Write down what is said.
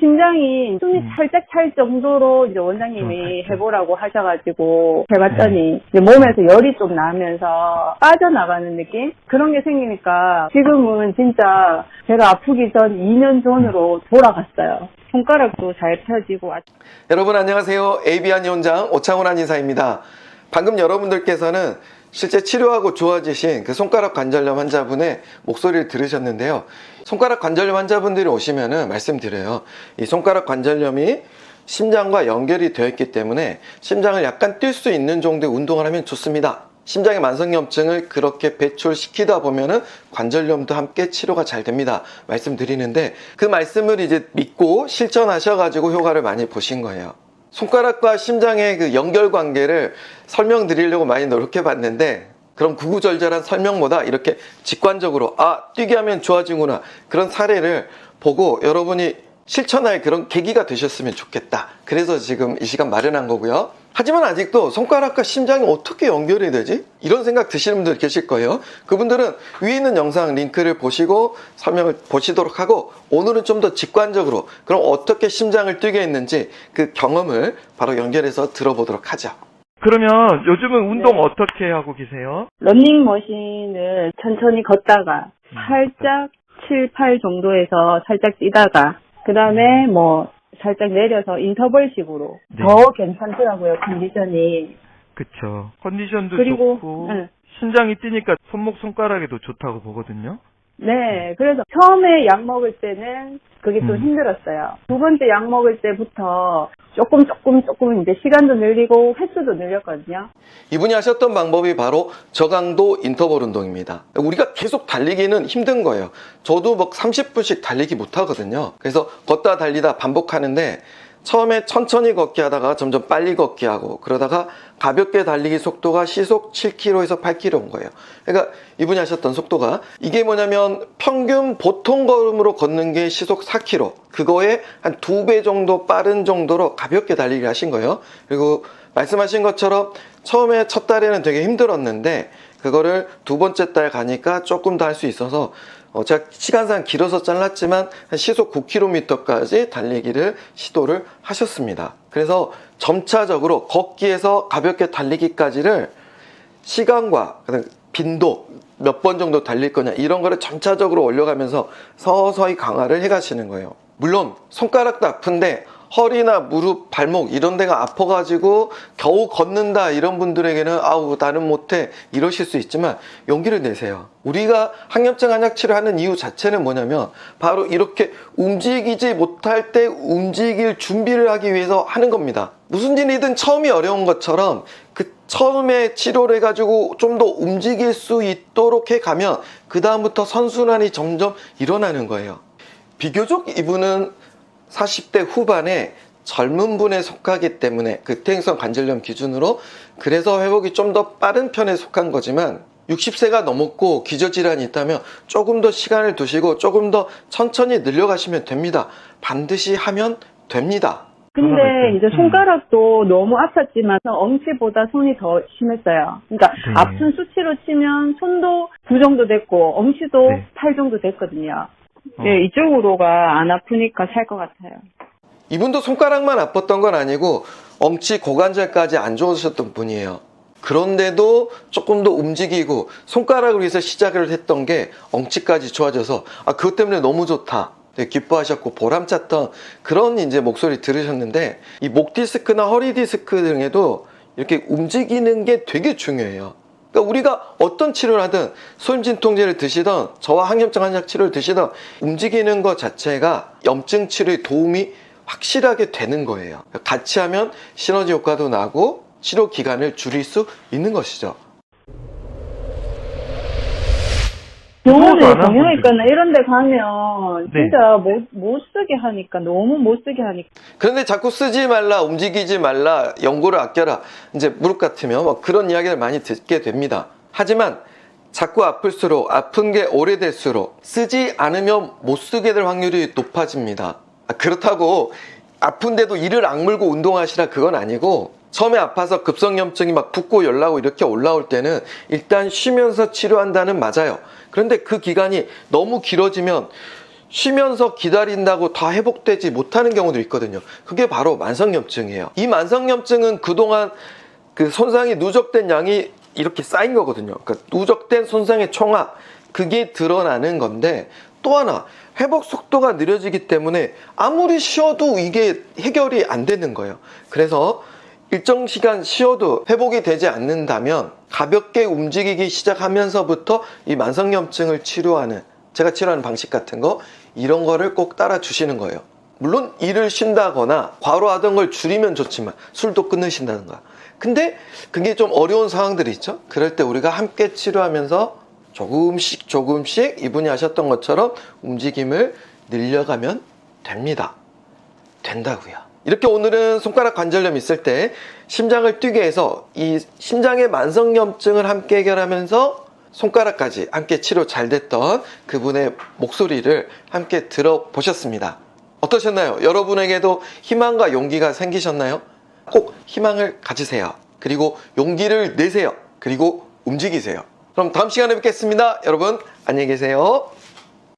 심장이 숨이 음. 살짝 찰 정도로 이제 원장님이. 해보라고 하셔가지고 해봤더니 네. 이제 몸에서 열이 좀 나면서 빠져나가는 느낌? 그런 게 생기니까 지금은 진짜 제가 아프기 전 2년 전으로 돌아갔어요. 손가락도 잘 펴지고 아- 여러분 안녕하세요. AB한 원장 오창훈 한의사입니다. 방금 여러분들께서는 실제 치료하고 좋아지신 그 손가락 관절염 환자분의 목소리를 들으셨는데요. 손가락 관절염 환자분들이 오시면은 말씀드려요. 이 손가락 관절염이 심장과 연결이 되어 있기 때문에 심장을 약간 뛸 수 있는 정도의 운동을 하면 좋습니다. 심장의 만성염증을 그렇게 배출시키다 보면은 관절염도 함께 치료가 잘 됩니다. 말씀드리는데 그 말씀을 이제 믿고 실천하셔가지고 효과를 많이 보신 거예요. 손가락과 심장의 그 연결 관계를 설명드리려고 많이 노력해 봤는데 그럼 구구절절한 설명보다 이렇게 직관적으로 아 뛰게 하면 좋아지구나 그런 사례를 보고 여러분이 실천할 그런 계기가 되셨으면 좋겠다. 그래서 지금 이 시간 마련한 거고요 하지만 아직도 손가락과 심장이 어떻게 연결이 되지? 이런 생각 드시는 분들 계실 거예요 그분들은 위에 있는 영상 링크를 보시고 설명을 보시도록 하고 오늘은 좀 더 직관적으로 그럼 어떻게 심장을 뛰게 했는지 그 경험을 바로 연결해서 들어보도록 하죠 그러면 요즘은 운동 네. 어떻게 하고 계세요? 런닝머신을 천천히 걷다가 음. 살짝 7, 8 정도에서 살짝 뛰다가 그 다음에 뭐 살짝 내려서 인터벌식으로 네. 더 괜찮더라고요 컨디션이 그쵸. 컨디션도 그리고, 좋고 네. 심장이 뛰니까 손목 손가락에도 좋다고 보거든요. 네 그래서 처음에 약 먹을 때는 그게 좀 음. 힘들었어요 두 번째 약 먹을 때부터 조금 조금 조금 이제 시간도 늘리고 횟수도 늘렸거든요 이분이 하셨던 방법이 바로 저강도 인터벌 운동입니다. 우리가 계속 달리기는 힘든 거예요. 저도 막 30분씩 달리기 못 하거든요. 그래서 걷다 달리다 반복하는데 처음에 천천히 걷기 하다가 점점 빨리 걷기 하고 그러다가 가볍게 달리기 속도가 시속 7km에서 8km인 거예요. 그러니까 이분이 하셨던 속도가 이게 뭐냐면 평균 보통 걸음으로 걷는 게 시속 4km. 그거에 한 두 배 정도 빠른 정도로 가볍게 달리기를 하신 거예요. 그리고 말씀하신 것처럼 처음에 첫 달에는 되게 힘들었는데 그거를 두 번째 달 가니까 조금 더 할 수 있어서 어, 제가 시간상 길어서 잘랐지만 한 시속 9km까지 달리기를 시도를 하셨습니다. 그래서 점차적으로 걷기에서 가볍게 달리기까지를 시간과 빈도 몇 번 정도 달릴 거냐 이런 거를 점차적으로 올려가면서 서서히 강화를 해가시는 거예요. 물론 손가락도 아픈데 허리나 무릎, 발목 이런 데가 아파가지고 겨우 걷는다 이런 분들에게는 아우 나는 못해 이러실 수 있지만 용기를 내세요. 우리가 항염증 한약 치료하는 이유 자체는 뭐냐면 바로 이렇게 움직이지 못할 때 움직일 준비를 하기 위해서 하는 겁니다. 무슨 일이든 처음이 어려운 것처럼 그 처음에 치료를 해가지고 좀 더 움직일 수 있도록 해가면 그 다음부터 선순환이 점점 일어나는 거예요. 비교적 이분은 40대 후반에 젊은 분에 속하기 때문에 극퇴행성 관절염 기준으로 그래서 회복이 좀 더 빠른 편에 속한 거지만 60세가 넘었고 기저질환이 있다면 조금 더 시간을 두시고 조금 더 천천히 늘려가시면 됩니다. 반드시 하면 됩니다. 근데 손가락도. 이제 음. 손가락도 너무 아팠지만 엄지보다 손이 더 심했어요. 그러니까 네. 아픈 수치로 치면 손도 9 정도 됐고 엄지도 네. 8 정도 됐거든요. 어. 네, 이쪽으로가 안 아프니까 살 것 같아요. 이분도 손가락만 아팠던 건 아니고 엉치 고관절까지 안 좋으셨던 분이에요. 그런데도 조금 더 움직이고 손가락을 위해서 시작을 했던 게 엉치까지 좋아져서 아 그것 때문에 너무 좋다. 되게 기뻐하셨고 보람찼던 그런 이제 목소리 들으셨는데 이 목 디스크나 허리 디스크 등에도 이렇게 움직이는 게 되게 중요해요. 그러니까 우리가 어떤 치료를 하든 소임진통제를 드시던 저와 항염증 한약 치료를 드시던 움직이는 것 자체가 염증 치료에 도움이 확실하게 되는 거예요. 같이 하면 시너지 효과도 나고 치료 기간을 줄일 수 있는 것이죠. 병원에 안 정형외과나 이런 데 가면 네. 진짜 못, 못 쓰게 하니까 너무 못 쓰게 하니까 그런데 자꾸 쓰지 말라, 움직이지 말라, 연고를 아껴라. 이제 무릎 같으면 뭐 그런 이야기를 많이 듣게 됩니다. 하지만 자꾸 아플수록 아픈 게 오래될수록 쓰지 않으면 못 쓰게 될 확률이 높아집니다. 아, 그렇다고 아픈데도 이를 악물고 운동하시라 그건 아니고 처음에 아파서 급성염증이 막 붓고 열나고 이렇게 올라올 때는 일단 쉬면서 치료한다는 맞아요. 그런데 그 기간이 너무 길어지면 쉬면서 기다린다고 다 회복되지 못하는 경우도 있거든요. 그게 바로 만성염증이에요. 이 만성염증은 그동안 그 손상이 누적된 양이 이렇게 쌓인 거거든요. 그러니까 누적된 손상의 총합 그게 드러나는 건데 또 하나 회복 속도가 느려지기 때문에 아무리 쉬어도 이게 해결이 안 되는 거예요. 그래서 일정 시간 쉬어도 회복이 되지 않는다면 가볍게 움직이기 시작하면서부터 이 만성염증을 치료하는 제가 치료하는 방식 같은 거 이런 거를 꼭 따라 주시는 거예요. 물론 일을 쉰다거나 과로하던 걸 줄이면 좋지만 술도 끊으신다는 거야. 근데 그게 좀 어려운 상황들이 있죠. 그럴 때 우리가 함께 치료하면서 조금씩 조금씩 이분이 하셨던 것처럼 움직임을 늘려가면 됩니다. 된다고요. 이렇게 오늘은 손가락 관절염 있을 때 심장을 뛰게 해서 이 심장의 만성염증을 함께 해결하면서 손가락까지 함께 치료 잘 됐던 그분의 목소리를 함께 들어보셨습니다. 어떠셨나요? 여러분에게도 희망과 용기가 생기셨나요? 꼭 희망을 가지세요. 그리고 용기를 내세요. 그리고 움직이세요. 그럼 다음 시간에 뵙겠습니다. 여러분, 안녕히 계세요.